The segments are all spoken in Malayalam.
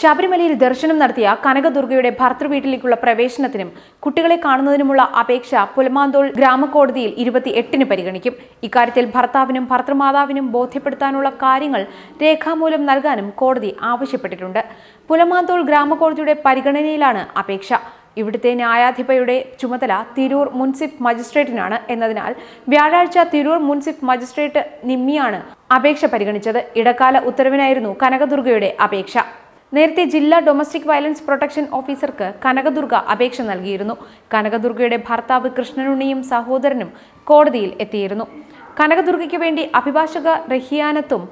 ശബരിമലയിൽ ദർശനം നടത്തിയ കനകദുർഗയുടെ ഭർത്തൃവീട്ടിലേക്കുള്ള പ്രവേശനത്തിനും കുട്ടികളെ കാണുന്നതിനുമുള്ള അപേക്ഷ പുലമാന്തോൾ ഗ്രാമകോടതിയിൽ ഇരുപത്തി എട്ടിന് പരിഗണിക്കും. ഇക്കാര്യത്തിൽ ഭർത്താവിനും ഭർത്തൃമാതാവിനും ബോധ്യപ്പെടുത്താനുള്ള കാര്യങ്ങൾ രേഖാമൂലം നൽകാനും കോടതി ആവശ്യപ്പെട്ടിട്ടുണ്ട്. പുലമാന്തോൾ ഗ്രാമകോടതിയുടെ പരിഗണനയിലാണ് അപേക്ഷ. ഇവിടുത്തെ ന്യായാധിപയുടെ ചുമതല തിരൂർ മുൻസിഫ് മജിസ്ട്രേറ്റിനാണ് എന്നതിനാൽ വ്യാഴാഴ്ച തിരൂർ മുൻസിഫ് മജിസ്ട്രേറ്റ് നിമ്മിയാണ് അപേക്ഷ പരിഗണിച്ചത്. ഇടക്കാല ഉത്തരവിനായിരുന്നു കനകദുർഗയുടെ അപേക്ഷ. നേരത്തെ ജില്ലാ ഡൊമസ്റ്റിക് വയലൻസ് പ്രൊട്ടക്ഷൻ ഓഫീസർക്ക് കനകദുർഗ അപേക്ഷ നൽകിയിരുന്നു. കനകദുർഗയുടെ ഭർത്താവ് കൃഷ്ണനുണ്ണിയും സഹോദരനും കോടതിയിൽ എത്തിയിരുന്നു. കനകദുർഗയ്ക്ക് വേണ്ടി അഭിഭാഷക റഹിയാനത്തും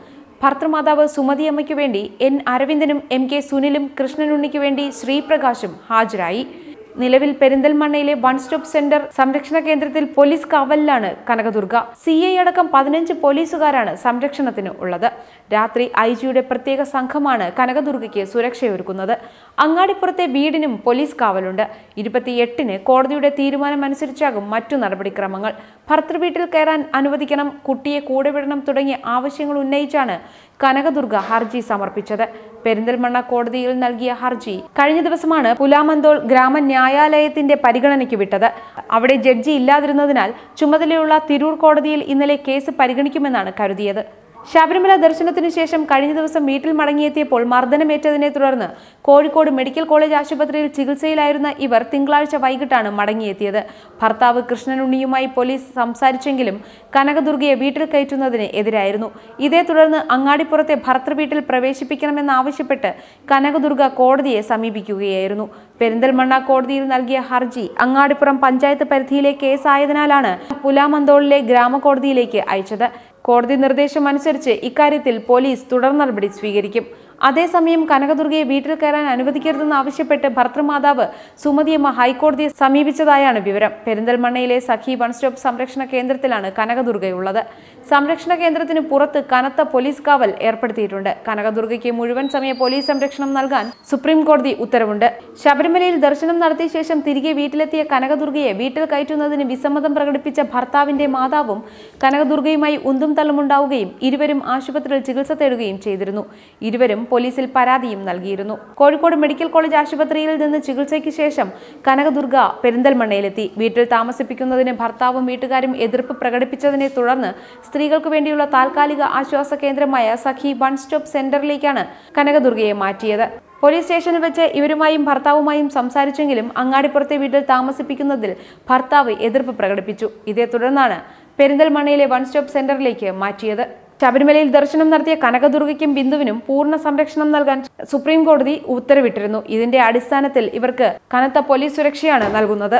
ഭർത്തൃമാതാവ് സുമതിയമ്മയ്ക്കു വേണ്ടി എൻ അരവിന്ദനും എം കെ സുനിലും കൃഷ്ണനുണ്ണിക്ക് വേണ്ടി ശ്രീപ്രകാശും ഹാജരായി. നിലവിൽ പെരിന്തൽമണ്ണയിലെ വൺ സ്റ്റോപ്പ് സെന്റർ സംരക്ഷണ കേന്ദ്രത്തിൽ പോലീസ് കാവലിലാണ് കനകദുർഗ. സി ഐ അടക്കം പതിനഞ്ച് പോലീസുകാരാണ് സംരക്ഷണത്തിന് ഉള്ളത്. രാത്രി ഐ ജിയുടെ പ്രത്യേക സംഘമാണ് കനകദുർഗയ്ക്ക് സുരക്ഷയൊരുക്കുന്നത്. അങ്ങാടിപ്പുറത്തെ വീടിനും പോലീസ് കാവലുണ്ട്. ഇരുപത്തിയെട്ടിന് കോടതിയുടെ തീരുമാനമനുസരിച്ചാകും മറ്റു നടപടിക്രമങ്ങൾ. ഭർത്തൃവീട്ടിൽ കയറാൻ അനുവദിക്കണം കുട്ടിയെ കൂടെ വിടണം തുടങ്ങിയ ആവശ്യങ്ങൾ ഉന്നയിച്ചാണ് കനകദുർഗ ഹർജി സമർപ്പിച്ചത്. പെരിന്തൽമണ്ണ കോടതിയിൽ നൽകിയ ഹർജി. കഴിഞ്ഞ ദിവസമാണ് പുലാമന്തോൾ ഗ്രാമ ന്യായാലയത്തിന്റെ പരിഗണനയ്ക്ക് വിട്ടത്. അവിടെ ജഡ്ജി ഇല്ലാതിരുന്നതിനാൽ ചുമതലയുള്ള തിരൂർ കോടതിയിൽ ഇന്നലെ കേസ് പരിഗണിക്കുമെന്നാണ് കരുതിയത്. ശബരിമല ദർശനത്തിനു ശേഷം കഴിഞ്ഞ ദിവസം വീട്ടിൽ മടങ്ങിയെത്തിയപ്പോൾ മർദ്ദനമേറ്റതിനെ തുടർന്ന് കോഴിക്കോട് മെഡിക്കൽ കോളേജ് ആശുപത്രിയിൽ ചികിത്സയിലായിരുന്ന ഇവർ തിങ്കളാഴ്ച വൈകിട്ടാണ് മടങ്ങിയെത്തിയത്. ഭർത്താവ് കൃഷ്ണനുണ്ണിയുമായി പോലീസ് സംസാരിച്ചെങ്കിലും കനകദുർഗയെ വീട്ടിൽ കയറ്റുന്നതിന് എതിരായിരുന്നു. ഇതേ തുടർന്ന് അങ്ങാടിപ്പുറത്തെ ഭർത്തൃവീട്ടിൽ പ്രവേശിപ്പിക്കണമെന്നാവശ്യപ്പെട്ട് കനകദുർഗ കോടതിയെ സമീപിക്കുകയായിരുന്നു. പെരിന്തൽമണ്ണ കോടതിയിൽ നൽകിയ ഹർജി അങ്ങാടിപ്പുറം പഞ്ചായത്ത് പരിധിയിലെ കേസായതിനാലാണ് പുലാമന്തോളിലെ ഗ്രാമകോടതിയിലേക്ക് അയച്ചത്. കോടതി നിർദ്ദേശം അനുസരിച്ച് ഇക്കാര്യത്തിൽ പോലീസ് തുടർ നടപടി സ്വീകരിക്കും അതേസമയം കനകദുർഗയെ വീട്ടിൽ കയറാൻ അനുവദിക്കരുതെന്ന് ആവശ്യപ്പെട്ട് ഭർത്തൃമാതാവ് സുമതിയമ്മ ഹൈക്കോടതിയെ സമീപിച്ചതായാണ് വിവരം. പെരിന്തൽമണ്ണയിലെ സഖി വൺ സ്റ്റോപ്പ് സംരക്ഷണ കേന്ദ്രത്തിലാണ് കനകദുർഗയുള്ളത്. സംരക്ഷണ കേന്ദ്രത്തിന് പുറത്ത് കനത്ത പോലീസ് കാവൽ ഏർപ്പെടുത്തിയിട്ടുണ്ട്. കനകദുർഗയ്ക്ക് മുഴുവൻ സമയ പോലീസ് സംരക്ഷണം നൽകാൻ സുപ്രീം കോടതി ഉത്തരവുണ്ട്. ശബരിമലയിൽ ദർശനം നടത്തിയ ശേഷം തിരികെ വീട്ടിലെത്തിയ കനകദുർഗയെ വീട്ടിൽ കയറ്റുന്നതിന് വിസമ്മതം പ്രകടിപ്പിച്ച ഭർത്താവിന്റെ മാതാവും കനകദുർഗയുമായി ഉന്തും തള്ളുമുണ്ടാവുകയും ഇരുവരും ആശുപത്രിയിൽ ചികിത്സ തേടുകയും ചെയ്തിരുന്നു. ഇരുവരും പോലീസിൽ പരാതിയും നൽകിയിരുന്നു. കോഴിക്കോട് മെഡിക്കൽ കോളേജ് ആശുപത്രിയിൽ നിന്ന് ചികിത്സയ്ക്ക് ശേഷം കനകദുർഗ പെരിന്തൽമണ്ണയിലെത്തി. വീട്ടിൽ താമസിപ്പിക്കുന്നതിന് ഭർത്താവും വീട്ടുകാരും എതിർപ്പ് പ്രകടിപ്പിച്ചതിനെ തുടർന്ന് സ്ത്രീകൾക്ക് വേണ്ടിയുള്ള താൽക്കാലിക ആശ്വാസ കേന്ദ്രമായ സഖി വൺ സ്റ്റോപ്പ് സെന്ററിലേക്കാണ് കനകദുർഗയെ മാറ്റിയത്. പോലീസ് സ്റ്റേഷനിൽ വെച്ച് ഇവരുമായും ഭർത്താവുമായും സംസാരിച്ചെങ്കിലും അങ്ങാടിപ്പുറത്തെ വീട്ടിൽ താമസിപ്പിക്കുന്നതിൽ ഭർത്താവ് എതിർപ്പ് പ്രകടിപ്പിച്ചു. ഇതേ തുടർന്നാണ് പെരിന്തൽമണ്ണയിലെ വൺ സ്റ്റോപ്പ് സെന്ററിലേക്ക് മാറ്റിയത്. ശബരിമലയിൽ ദർശനം നടത്തിയ കനകദുർഗയ്ക്കും ബിന്ദുവിനും പൂർണ സംരക്ഷണം നൽകാൻ സുപ്രീം കോടതി ഉത്തരവിട്ടിരുന്നു. ഇതിന്റെ അടിസ്ഥാനത്തിൽ ഇവർക്ക് കനത്ത പോലീസ് സുരക്ഷയാണ് നൽകുന്നത്.